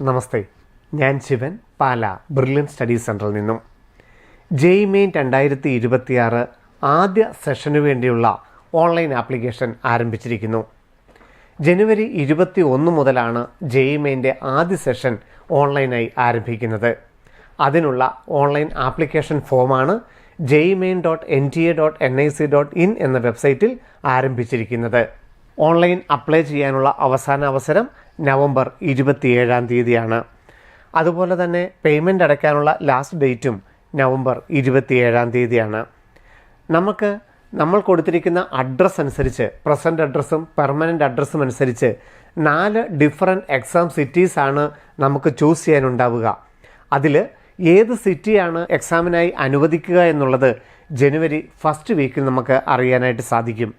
നമസ്തേ. ഞാൻ ശിവൻ പാല brilliant study സെന്ററിൽ നിന്നും. ജെയ് മെയിൻ രണ്ടായിരത്തി ഇരുപത്തിയാറ് ആദ്യ സെഷനു വേണ്ടിയുള്ള ഓൺലൈൻ ആപ്ലിക്കേഷൻ ആരംഭിച്ചിരിക്കുന്നു. ജനുവരി ഇരുപത്തി ഒന്ന് മുതലാണ് ജെയ് മെയിന്റെ ആദ്യ സെഷൻ ഓൺലൈനായി ആരംഭിക്കുന്നത്. അതിനുള്ള ഓൺലൈൻ ആപ്ലിക്കേഷൻ ഫോമാണ് JEE main dot N T A dot N I C dot in എന്ന വെബ്സൈറ്റിൽ ആരംഭിച്ചിരിക്കുന്നത്. ഓൺലൈൻ അപ്ലൈ ചെയ്യാനുള്ള അവസാന അവസരം നവംബർ ഇരുപത്തിയേഴാം തീയതിയാണ്. അതുപോലെ തന്നെ പേയ്മെന്റ് അടയ്ക്കാനുള്ള ലാസ്റ്റ് ഡേറ്റും നവംബർ ഇരുപത്തിയേഴാം തീയതിയാണ്. നമുക്ക് നമ്മൾ കൊടുത്തിരിക്കുന്ന അഡ്രസ്സ് അനുസരിച്ച് പ്രസന്റ് അഡ്രസ്സും പെർമനന്റ് അഡ്രസ്സും അനുസരിച്ച് നാല് ഡിഫറെന്റ് എക്സാം സിറ്റീസാണ് നമുക്ക് ചൂസ് ചെയ്യാനുണ്ടാവുക. അതിൽ ഏത് സിറ്റിയാണ് എക്സാമിനായി അനുവദിക്കുക എന്നുള്ളത് ജനുവരി ഫസ്റ്റ് വീക്കിൽ നമുക്ക് അറിയാനായിട്ട് സാധിക്കും.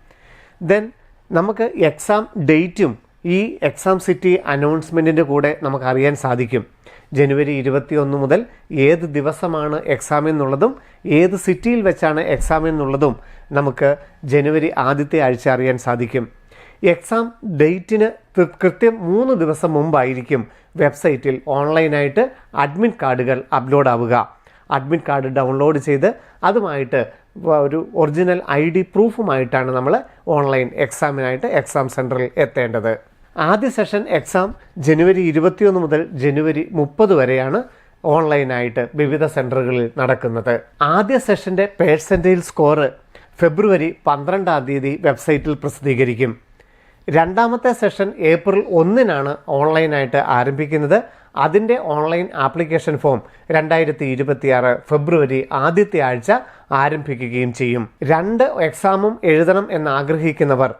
ദെൻ നമുക്ക് എക്സാം ഡേറ്റും ഈ എക്സാം സിറ്റി അനൗൺസ്മെന്റിന്റെ കൂടെ നമുക്കറിയാൻ സാധിക്കും. ജനുവരി ഇരുപത്തിയൊന്ന് മുതൽ ഏത് ദിവസമാണ് എക്സാം എന്നുള്ളതും ഏത് സിറ്റിയിൽ വെച്ചാണ് എക്സാം എന്നുള്ളതും നമുക്ക് ജനുവരി ആദ്യത്തെ ആഴ്ച അറിയാൻ സാധിക്കും. എക്സാം ഡേറ്റിന് കൃത്യം മൂന്ന് ദിവസം മുമ്പായിരിക്കും വെബ്സൈറ്റിൽ ഓൺലൈനായിട്ട് അഡ്മിറ്റ് കാർഡുകൾ അപ്ലോഡ് ആവുക. അഡ്മിറ്റ് കാർഡ് ഡൗൺലോഡ് ചെയ്ത് അതുമായിട്ട് ഒരു ഒറിജിനൽ ഐ ഡി പ്രൂഫുമായിട്ടാണ് നമ്മൾ ഓൺലൈൻ എക്സാമിനായിട്ട് എക്സാം സെന്ററിൽ എത്തേണ്ടത്. ആദ്യ സെഷൻ എക്സാം ജനുവരി ഇരുപത്തിയൊന്ന് മുതൽ ജനുവരി മുപ്പത് വരെയാണ് ഓൺലൈനായിട്ട് വിവിധ സെന്ററുകളിൽ നടക്കുന്നത്. ആദ്യ സെഷന്റെ പേഴ്സന്റേജ് സ്കോറ് ഫെബ്രുവരി പന്ത്രണ്ടാം തീയതി വെബ്സൈറ്റിൽ പ്രസിദ്ധീകരിക്കും. രണ്ടാമത്തെ സെഷൻ ഏപ്രിൽ ഒന്നിനാണ് ഓൺലൈനായിട്ട് ആരംഭിക്കുന്നത്. അതിന്റെ ഓൺലൈൻ ആപ്ലിക്കേഷൻ ഫോം രണ്ടായിരത്തി ഇരുപത്തിയാറ് ഫെബ്രുവരി ആദ്യത്തെ ആഴ്ച ആരംഭിക്കുകയും ചെയ്യും. രണ്ട് എക്സാമും എഴുതണം എന്ന് ആഗ്രഹിക്കുന്നവർ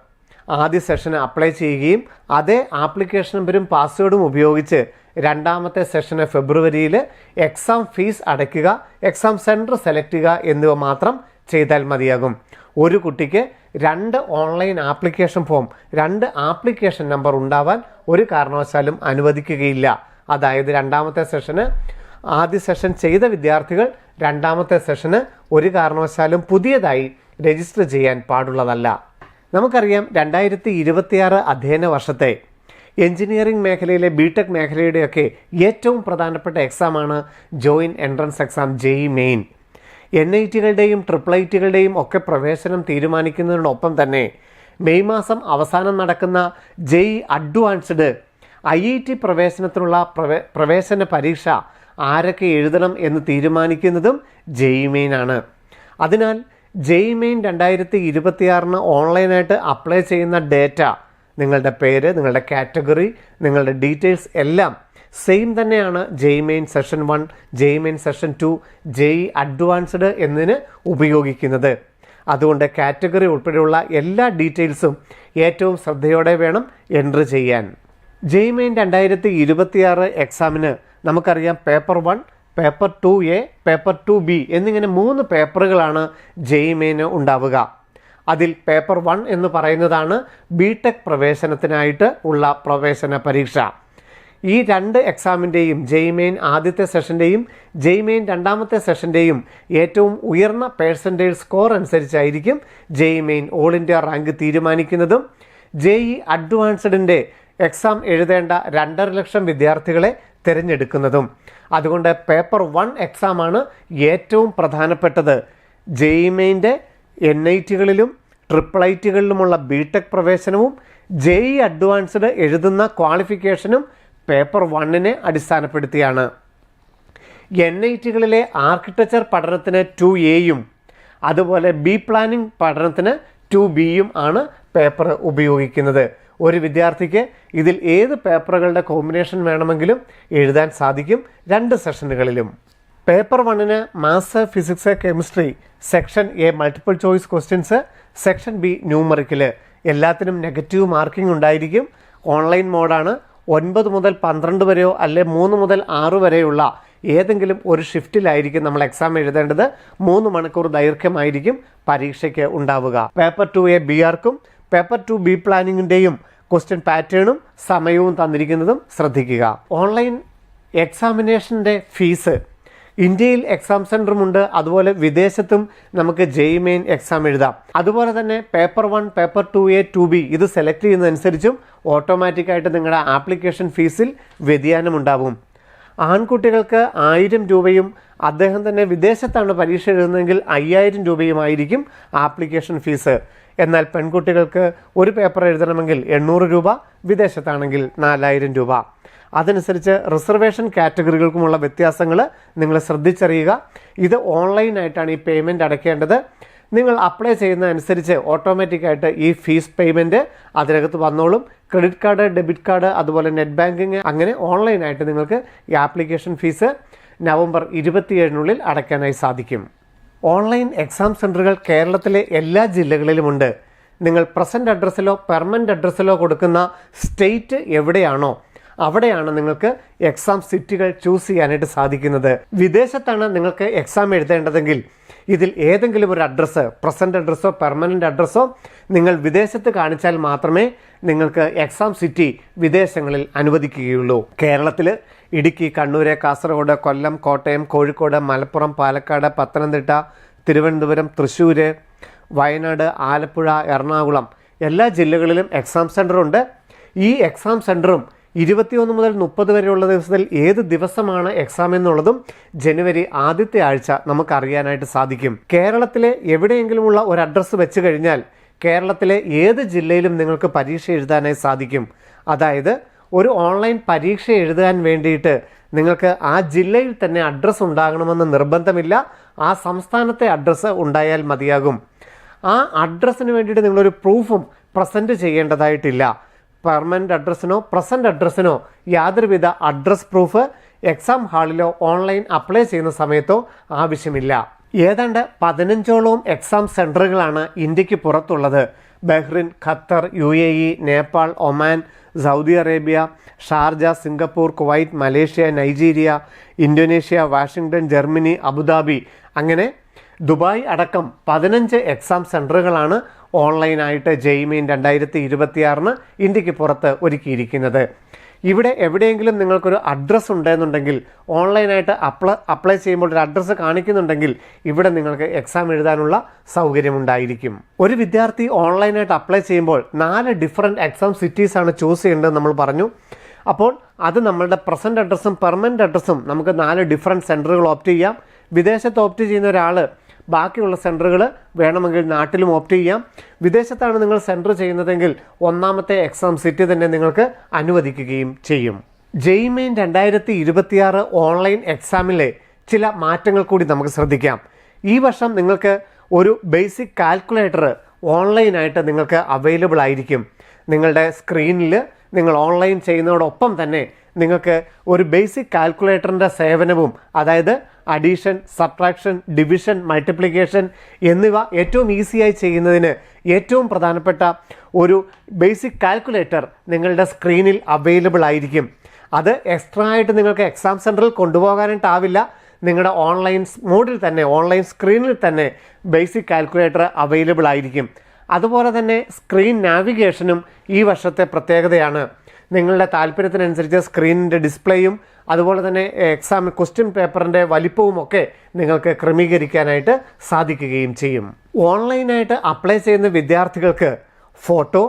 ആദ്യ സെഷന് അപ്ലൈ ചെയ്യുകയും അതേ ആപ്ലിക്കേഷൻ നമ്പരും പാസ്വേഡും ഉപയോഗിച്ച് രണ്ടാമത്തെ സെഷന് ഫെബ്രുവരിയിൽ എക്സാം ഫീസ് അടയ്ക്കുക എക്സാം സെന്റർ സെലക്ട് ചെയ്യുക എന്നിവ മാത്രം ചെയ്താൽ മതിയാകും. ഒരു കുട്ടിക്ക് രണ്ട് ഓൺലൈൻ ആപ്ലിക്കേഷൻ ഫോം രണ്ട് ആപ്ലിക്കേഷൻ നമ്പർ ഉണ്ടാവാൻ ഒരു കാരണവശാലും അനുവദിക്കുകയില്ല. അതായത് രണ്ടാമത്തെ സെഷന് ആദ്യ സെഷൻ ചെയ്ത വിദ്യാർത്ഥികൾ രണ്ടാമത്തെ സെഷന് ഒരു കാരണവശാലും പുതിയതായി രജിസ്റ്റർ ചെയ്യാൻ പാടുള്ളതല്ല. നമുക്കറിയാം രണ്ടായിരത്തി ഇരുപത്തിയാറ് അധ്യയന വർഷത്തെ എഞ്ചിനീയറിംഗ് മേഖലയിലെ ബിടെക് മേഖലയുടെയൊക്കെ ഏറ്റവും പ്രധാനപ്പെട്ട എക്സാമാണ് join entrance exam JEE main N I ടികളുടെയും triple I ടികളുടെയും ഒക്കെ പ്രവേശനം തീരുമാനിക്കുന്നതിനൊപ്പം തന്നെ മെയ് മാസം അവസാനം നടക്കുന്ന JEE advanced I I T പ്രവേശനത്തിനുള്ള പ്രവേ പ്രവേശന പരീക്ഷ ആരൊക്കെ എഴുതണം എന്ന് തീരുമാനിക്കുന്നതും ജെയ് മെയിൻ ആണ്. അതിനാൽ ജെയ് മെയിൻ രണ്ടായിരത്തി ഇരുപത്തിയാറിന് ഓൺലൈനായിട്ട് അപ്ലൈ ചെയ്യുന്ന ഡേറ്റ നിങ്ങളുടെ പേര് നിങ്ങളുടെ കാറ്റഗറി നിങ്ങളുടെ ഡീറ്റെയിൽസ് എല്ലാം സെയിം തന്നെയാണ് JEE main session one JEE main session two JEE advanced എന്നതിന് ഉപയോഗിക്കുന്നത്. അതുകൊണ്ട് കാറ്റഗറി ഉൾപ്പെടെയുള്ള എല്ലാ ഡീറ്റെയിൽസും ഏറ്റവും ശ്രദ്ധയോടെ വേണം എൻട്രി ചെയ്യാൻ. ജെയ് മെയിൻ രണ്ടായിരത്തി ഇരുപത്തിയാറ് എക്സാമിന് നമുക്കറിയാം paper one paper two A paper two B എന്നിങ്ങനെ മൂന്ന് പേപ്പറുകളാണ് ജെയ് മെയിന് ഉണ്ടാവുക. അതിൽ പേപ്പർ വൺ എന്ന് പറയുന്നതാണ് ബി ടെക് പ്രവേശനത്തിനായിട്ട് ഉള്ള പ്രവേശന പരീക്ഷ. ഈ രണ്ട് എക്സാമിന്റെയും ജെയ് മെയിൻ ആദ്യത്തെ സെഷന്റെയും ജെയ് മെയിൻ രണ്ടാമത്തെ സെഷന്റെയും ഏറ്റവും ഉയർന്ന പേഴ്സന്റേജ് സ്കോർ അനുസരിച്ചായിരിക്കും JEE main all India rank തീരുമാനിക്കുന്നതും. JEE അഡ്വാൻസ്ഡിന്റെ എക്സാം എഴുതേണ്ട രണ്ടര ലക്ഷം വിദ്യാർത്ഥികളെ തിരഞ്ഞെടുക്കുന്നതും. അതുകൊണ്ട് പേപ്പർ വൺ എക്സാമാണ് ഏറ്റവും പ്രധാനപ്പെട്ടത്. ജെഇ മെയിന്റെ എൻ ഐ ടികളിലും ട്രിപ്പിൾ ഐ ടികളിലുമുള്ള ബി ടെക് പ്രവേശനവും ജെഇ അഡ്വാൻസ്ഡ് എഴുതുന്ന ക്വാളിഫിക്കേഷനും പേപ്പർ വണ്ണിനെ അടിസ്ഥാനപ്പെടുത്തിയാണ്. എൻ ഐ ടികളിലെ ആർക്കിടെക്ചർ പഠനത്തിന് ടു എയും അതുപോലെ ബി പ്ലാനിംഗ് പഠനത്തിന് ടു ബിയും ആണ് പേപ്പർ ഉപയോഗിക്കുന്നത്. ഒരു വിദ്യാർത്ഥിക്ക് ഇതിൽ ഏത് പേപ്പറുകളുടെ കോമ്പിനേഷൻ വേണമെങ്കിലും എഴുതാൻ സാധിക്കും രണ്ട് സെഷനുകളിലും പേപ്പർ വണ്ണിന് maths physics chemistry section A multiple choice questions section B numerical എല്ലാത്തിനും നെഗറ്റീവ് മാർക്കിംഗ് ഉണ്ടായിരിക്കും. ഓൺലൈൻ മോഡാണ് ഒൻപത് മുതൽ പന്ത്രണ്ട് വരെയോ അല്ലെ മൂന്ന് മുതൽ ആറ് വരെയുള്ള ഏതെങ്കിലും ഒരു ഷിഫ്റ്റിലായിരിക്കും നമ്മൾ എക്സാം എഴുതേണ്ടത്. മൂന്ന് മണിക്കൂർ ദൈർഘ്യമായിരിക്കും പരീക്ഷയ്ക്ക് ഉണ്ടാവുക. പേപ്പർ ടു എ ബി ആർക്കും പേപ്പർ ടു ബി പ്ലാനിങ്ങിന്റെയും ക്വസ്റ്റ്യൻ പാറ്റേണും സമയവും തന്നിരിക്കുന്നതും ശ്രദ്ധിക്കുക. ഓൺലൈൻ എക്സാമിനേഷന്റെ ഫീസ് ഇന്ത്യയിൽ എക്സാം സെന്ററുമുണ്ട് അതുപോലെ വിദേശത്തും നമുക്ക് ജെയ് മെയിൻ എക്സാം എഴുതാം. അതുപോലെ തന്നെ paper one paper two A two B ഇത് സെലക്ട് ചെയ്യുന്നതനുസരിച്ചും ഓട്ടോമാറ്റിക്കായിട്ട് നിങ്ങളുടെ ആപ്ലിക്കേഷൻ ഫീസിൽ വ്യതിയാനം ഉണ്ടാവും. ആൺകുട്ടികൾക്ക് ആയിരം രൂപയും അദ്ദേഹം തന്നെ വിദേശത്താണ് പരീക്ഷ എഴുതുന്നതെങ്കിൽ അയ്യായിരം രൂപയുമായിരിക്കും ആപ്ലിക്കേഷൻ ഫീസ് എന്നാൽ പെൺകുട്ടികൾക്ക് ഒരു പേപ്പർ എഴുതണമെങ്കിൽ എണ്ണൂറ് രൂപ വിദേശത്താണെങ്കിൽ നാലായിരം രൂപ. അതനുസരിച്ച് റിസർവേഷൻ കാറ്റഗറികൾക്കുമുള്ള വ്യത്യാസങ്ങൾ നിങ്ങൾ ശ്രദ്ധിച്ചറിയുക. ഇത് ഓൺലൈനായിട്ടാണ് ഈ പേയ്മെന്റ് അടയ്ക്കേണ്ടത്. നിങ്ങൾ അപ്ലൈ ചെയ്യുന്നതനുസരിച്ച് ഓട്ടോമാറ്റിക്കായിട്ട് ഈ ഫീസ് പേയ്മെന്റ് അതിനകത്ത് വന്നോളും. ക്രെഡിറ്റ് കാർഡ് ഡെബിറ്റ് കാർഡ് അതുപോലെ നെറ്റ് ബാങ്കിങ് അങ്ങനെ ഓൺലൈനായിട്ട് നിങ്ങൾക്ക് ഈ ആപ്ലിക്കേഷൻ ഫീസ് നവംബർ ഇരുപത്തിയേഴിനുള്ളിൽ അടയ്ക്കാനായി സാധിക്കും. ഓൺലൈൻ എക്സാം സെന്ററുകൾ കേരളത്തിലെ എല്ലാ ജില്ലകളിലുമുണ്ട്. നിങ്ങൾ പ്രസന്റ് അഡ്രസ്സിലോ പെർമനന്റ് അഡ്രസ്സിലോ കൊടുക്കുന്ന സ്റ്റേറ്റ് എവിടെയാണോ അവിടെയാണ് നിങ്ങൾക്ക് എക്സാം സിറ്റികൾ ചൂസ് ചെയ്യാനായിട്ട് സാധിക്കുന്നത്. വിദേശത്താണ് നിങ്ങൾക്ക് എക്സാം എഴുതേണ്ടതെങ്കിൽ ഇതിൽ ഏതെങ്കിലും ഒരു അഡ്രസ്സ് പ്രസന്റ് അഡ്രസ്സോ പെർമനന്റ് അഡ്രസ്സോ നിങ്ങൾ വിദേശത്ത് കാണിച്ചാൽ മാത്രമേ നിങ്ങൾക്ക് എക്സാം സിറ്റി വിദേശങ്ങളിൽ അനുവദിക്കുകയുള്ളൂ. കേരളത്തിൽ ഇടുക്കി കണ്ണൂര് കാസർഗോഡ് കൊല്ലം കോട്ടയം കോഴിക്കോട് മലപ്പുറം പാലക്കാട് പത്തനംതിട്ട തിരുവനന്തപുരം തൃശ്ശൂർ വയനാട് ആലപ്പുഴ എറണാകുളം. എല്ലാ ജില്ലകളിലും എക്സാം സെന്ററുണ്ട് ഈ എക്സാം സെന്ററും ഇരുപത്തിയൊന്ന് മുതൽ മുപ്പത് വരെയുള്ള ദിവസത്തിൽ ഏത് ദിവസമാണ് എക്സാം എന്നുള്ളതും ജനുവരി ആദ്യത്തെ ആഴ്ച നമുക്ക് അറിയാനായിട്ട് സാധിക്കും. കേരളത്തിലെ എവിടെയെങ്കിലുമുള്ള ഒരു അഡ്രസ്സ് വെച്ച് കഴിഞ്ഞാൽ കേരളത്തിലെ ഏത് ജില്ലയിലും നിങ്ങൾക്ക് പരീക്ഷ എഴുതാനായി സാധിക്കും. അതായത് ഒരു ഓൺലൈൻ പരീക്ഷ എഴുതാൻ വേണ്ടിയിട്ട് നിങ്ങൾക്ക് ആ ജില്ലയിൽ തന്നെ അഡ്രസ്സ് ഉണ്ടാകണമെന്ന് നിർബന്ധമില്ല. ആ സംസ്ഥാനത്തെ അഡ്രസ്സ് ഉണ്ടായാൽ മതിയാകും. ആ അഡ്രസ്സിന് വേണ്ടിയിട്ട് നിങ്ങളൊരു പ്രൂഫും പ്രസന്റ് ചെയ്യേണ്ടതായിട്ടില്ല. പെർമനന്റ് അഡ്രസ്സിനോ പ്രസന്റ് അഡ്രസ്സിനോ യാതൊരുവിധ അഡ്രസ് പ്രൂഫ് എക്സാം ഹാളിലോ ഓൺലൈൻ അപ്ലൈ ചെയ്യുന്ന സമയത്തോ ആവശ്യമില്ല. ഏതാണ്ട് പതിനഞ്ചോളവും എക്സാം സെന്ററുകളാണ് ഇന്ത്യയ്ക്ക് പുറത്തുള്ളത്. Bahrain Qatar U A E Nepal Oman Saudi Arabia Sharjah Singapore Kuwait Malaysia Nigeria Indonesia Washington Germany Abu Dhabi അങ്ങനെ ദുബായ് അടക്കം പതിനഞ്ച് എക്സാം സെന്ററുകളാണ് ഓൺലൈനായിട്ട് ജെയ്മീൻ രണ്ടായിരത്തി ഇരുപത്തിയാറിന് ഇന്ത്യയ്ക്ക് പുറത്ത് ഒരുക്കിയിരിക്കുന്നത്. ഇവിടെ എവിടെയെങ്കിലും നിങ്ങൾക്കൊരു അഡ്രസ്സ് ഉണ്ടെന്നുണ്ടെങ്കിൽ ഓൺലൈനായിട്ട് അപ്ലൈ അപ്ലൈ ചെയ്യുമ്പോൾ ഒരു അഡ്രസ്സ് കാണിക്കുന്നുണ്ടെങ്കിൽ ഇവിടെ നിങ്ങൾക്ക് എക്സാം എഴുതാനുള്ള സൗകര്യമുണ്ടായിരിക്കും. ഒരു വിദ്യാർത്ഥി ഓൺലൈനായിട്ട് അപ്ലൈ ചെയ്യുമ്പോൾ നാല് ഡിഫറെന്റ് എക്സാം സിറ്റീസാണ് ചൂസ് ചെയ്യേണ്ടത് നമ്മൾ പറഞ്ഞു. അപ്പോൾ അത് നമ്മളുടെ പ്രസന്റ് അഡ്രസ്സും പെർമനന്റ് അഡ്രസ്സും നമുക്ക് നാല് ഡിഫറെന്റ് സെന്ററുകൾ ഓപ്റ്റ് ചെയ്യാം. വിദേശത്ത് ഓപ്റ്റ് ചെയ്യുന്ന ഒരാൾ ബാക്കിയുള്ള സെന്ററുകൾ വേണമെങ്കിൽ നാട്ടിലും ഓപ്റ്റ് ചെയ്യാം. വിദേശത്താണ് നിങ്ങൾ സെന്റർ ചെയ്യുന്നതെങ്കിൽ ഒന്നാമത്തെ എക്സാം സിറ്റി തന്നെ നിങ്ങൾക്ക് അനുവദിക്കുകയും ചെയ്യും. ജെയ്മെയിൻ രണ്ടായിരത്തി ഇരുപത്തിയാറ് ഓൺലൈൻ എക്സാമിലെ ചില മാറ്റങ്ങൾ കൂടി നമുക്ക് ശ്രദ്ധിക്കാം. ഈ വർഷം നിങ്ങൾക്ക് ഒരു ബേസിക് കാൽക്കുലേറ്റർ ഓൺലൈനായിട്ട് നിങ്ങൾക്ക് അവൈലബിൾ ആയിരിക്കും. നിങ്ങളുടെ സ്ക്രീനിൽ നിങ്ങൾ ഓൺലൈൻ ചെയ്യുന്നതോടൊപ്പം തന്നെ നിങ്ങൾക്ക് ഒരു ബേസിക് കാൽക്കുലേറ്ററിന്റെ സേവനവും അതായത് അഡീഷൻ സബ്ട്രാക്ഷൻ ഡിവിഷൻ മൾട്ടിപ്ലിക്കേഷൻ എന്നിവ ഏറ്റവും ഈസിയായി ചെയ്യുന്നതിന് ഏറ്റവും പ്രധാനപ്പെട്ട ഒരു ബേസിക് കാൽക്കുലേറ്റർ നിങ്ങളുടെ സ്ക്രീനിൽ അവൈലബിൾ ആയിരിക്കും. അത് എക്സ്ട്രാ ആയിട്ട് നിങ്ങൾക്ക് എക്സാം സെന്ററിൽ കൊണ്ടുപോകാനായിട്ടാവില്ല. നിങ്ങളുടെ ഓൺലൈൻ മോഡിൽ തന്നെ ഓൺലൈൻ സ്ക്രീനിൽ തന്നെ ബേസിക് കാൽക്കുലേറ്റർ അവൈലബിൾ ആയിരിക്കും. അതുപോലെ തന്നെ സ്ക്രീൻ നാവിഗേഷനും ഈ വർഷത്തെ പ്രത്യേകതയാണ്. നിങ്ങളുടെ താല്പര്യത്തിനനുസരിച്ച് സ്ക്രീനിന്റെ ഡിസ്പ്ലേയും അതുപോലെ തന്നെ എക്സാം ക്വസ്റ്റ്യൻ പേപ്പറിന്റെ വലിപ്പവും ഒക്കെ നിങ്ങൾക്ക് ക്രമീകരിക്കാനായിട്ട് സാധിക്കുകയും ചെയ്യും. ഓൺലൈനായിട്ട് അപ്ലൈ ചെയ്യുന്ന വിദ്യാർത്ഥികൾക്ക് ഫോട്ടോ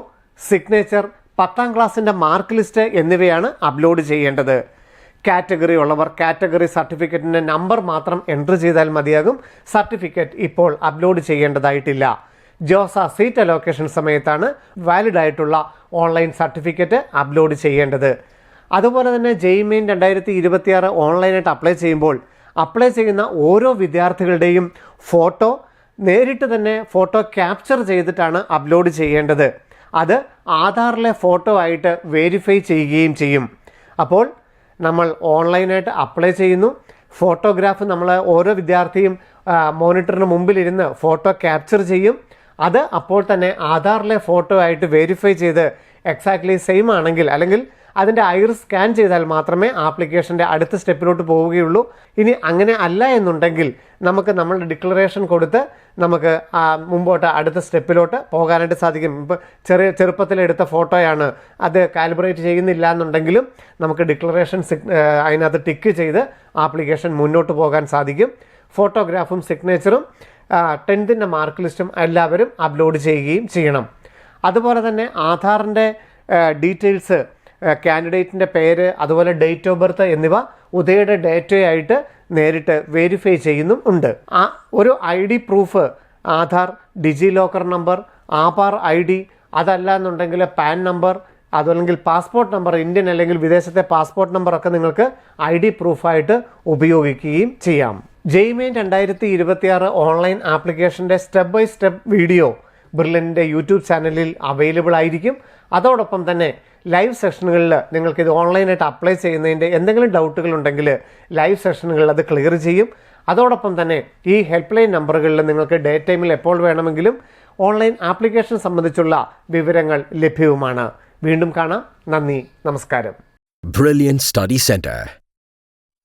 സിഗ്നേച്ചർ പത്താം ക്ലാസ്സിന്റെ മാർക്ക് ലിസ്റ്റ് എന്നിവയാണ് അപ്ലോഡ് ചെയ്യേണ്ടത്. കാറ്റഗറി ഉള്ളവർ കാറ്റഗറി സർട്ടിഫിക്കറ്റിന്റെ നമ്പർ മാത്രം എൻട്രി ചെയ്താൽ മതിയാകും. സർട്ടിഫിക്കറ്റ് ഇപ്പോൾ അപ്ലോഡ് ചെയ്യേണ്ടതായിട്ടില്ല. ജോസ സീറ്റ് അലോക്കേഷൻ സമയത്താണ് വാലിഡ് ആയിട്ടുള്ള ഓൺലൈൻ സർട്ടിഫിക്കറ്റ് അപ്ലോഡ് ചെയ്യേണ്ടത്. അതുപോലെ തന്നെ ജെയ്മെയിൻ രണ്ടായിരത്തി ഇരുപത്തിയാറ് ഓൺലൈനായിട്ട് അപ്ലൈ ചെയ്യുമ്പോൾ അപ്ലൈ ചെയ്യുന്ന ഓരോ വിദ്യാർത്ഥികളുടെയും ഫോട്ടോ നേരിട്ട് തന്നെ ഫോട്ടോ ക്യാപ്ചർ ചെയ്തിട്ടാണ് അപ്ലോഡ് ചെയ്യേണ്ടത്. അത് ആധാറിലെ ഫോട്ടോ ആയിട്ട് വെരിഫൈ ചെയ്യുകയും ചെയ്യും. അപ്പോൾ നമ്മൾ ഓൺലൈനായിട്ട് അപ്ലൈ ചെയ്യുന്നു. ഫോട്ടോഗ്രാഫ് നമ്മൾ ഓരോ വിദ്യാർത്ഥിയും മോണിറ്ററിന് മുമ്പിലിരുന്ന് ഫോട്ടോ ക്യാപ്ചർ ചെയ്യും. അത് അപ്പോൾ തന്നെ ആധാറിലെ ഫോട്ടോ ആയിട്ട് വെരിഫൈ ചെയ്ത് എക്സാക്ട്ലി സെയിം ആണെങ്കിൽ അല്ലെങ്കിൽ അതിന്റെ ഐറിസ് സ്കാൻ ചെയ്താൽ മാത്രമേ ആപ്ലിക്കേഷന്റെ അടുത്ത സ്റ്റെപ്പിലോട്ട് പോവുകയുള്ളൂ. ഇനി അങ്ങനെ അല്ല എന്നുണ്ടെങ്കിൽ നമുക്ക് നമ്മളുടെ ഡിക്ലറേഷൻ കൊടുത്ത് നമുക്ക് മുമ്പോട്ട് അടുത്ത സ്റ്റെപ്പിലോട്ട് പോകാനായിട്ട് സാധിക്കും. ഇപ്പോൾ ചെറിയ ചെറുപ്പത്തിലെടുത്ത ഫോട്ടോയാണ് അത് കാലിബ്രേറ്റ് ചെയ്യുന്നില്ല എന്നുണ്ടെങ്കിലും നമുക്ക് ഡിക്ലറേഷൻ അതിനകത്ത് ടിക്ക് ചെയ്ത് ആപ്ലിക്കേഷൻ മുന്നോട്ട് പോകാൻ സാധിക്കും. ഫോട്ടോഗ്രാഫും സിഗ്നേച്ചറും ടെൻത്തിന്റെ മാർക്ക് ലിസ്റ്റും എല്ലാവരും അപ്ലോഡ് ചെയ്യുകയും ചെയ്യണം. അതുപോലെ തന്നെ ആധാറിന്റെ ഡീറ്റെയിൽസ് കാൻഡിഡേറ്റിന്റെ പേര് അതുപോലെ ഡേറ്റ് ഓഫ് ബർത്ത് എന്നിവ ഉദയുടെ ഡേറ്റയായിട്ട് നേരിട്ട് വെരിഫൈ ചെയ്യുന്നും ഉണ്ട്. ആ ഒരു I D proof Aadhaar DigiLocker number APAAR I D അതല്ല എന്നുണ്ടെങ്കിൽ പാൻ നമ്പർ അതല്ലെങ്കിൽ പാസ്പോർട്ട് നമ്പർ ഇന്ത്യൻ അല്ലെങ്കിൽ വിദേശത്തെ പാസ്പോർട്ട് നമ്പറൊക്കെ നിങ്ങൾക്ക് ഐ ഡി പ്രൂഫായിട്ട് ഉപയോഗിക്കുകയും ചെയ്യാം. ജെയ്മെയിൻ രണ്ടായിരത്തി ഇരുപത്തിയാറ് ഓൺലൈൻ ആപ്ലിക്കേഷന്റെ സ്റ്റെപ്പ് ബൈ സ്റ്റെപ്പ് വീഡിയോ ബിർലിന്റെ യൂട്യൂബ് ചാനലിൽ അവൈലബിൾ ആയിരിക്കും. അതോടൊപ്പം തന്നെ ലൈവ് സെഷനുകളിൽ നിങ്ങൾക്ക് ഇത് ഓൺലൈനായിട്ട് അപ്ലൈ ചെയ്യുന്നതിന്റെ എന്തെങ്കിലും ഡൗട്ടുകൾ ഉണ്ടെങ്കിൽ ലൈവ് സെഷനുകളിൽ അത് ക്ലിയർ ചെയ്യും. അതോടൊപ്പം തന്നെ ഈ ഹെൽപ്പ് ലൈൻ നമ്പറുകളിൽ നിങ്ങൾക്ക് ഡേ ടൈമിൽ എപ്പോൾ വേണമെങ്കിലും ഓൺലൈൻ ആപ്ലിക്കേഷൻ സംബന്ധിച്ചുള്ള വിവരങ്ങൾ ലഭ്യവുമാണ്. വീണ്ടും കാണാം. നന്ദി. നമസ്കാരം.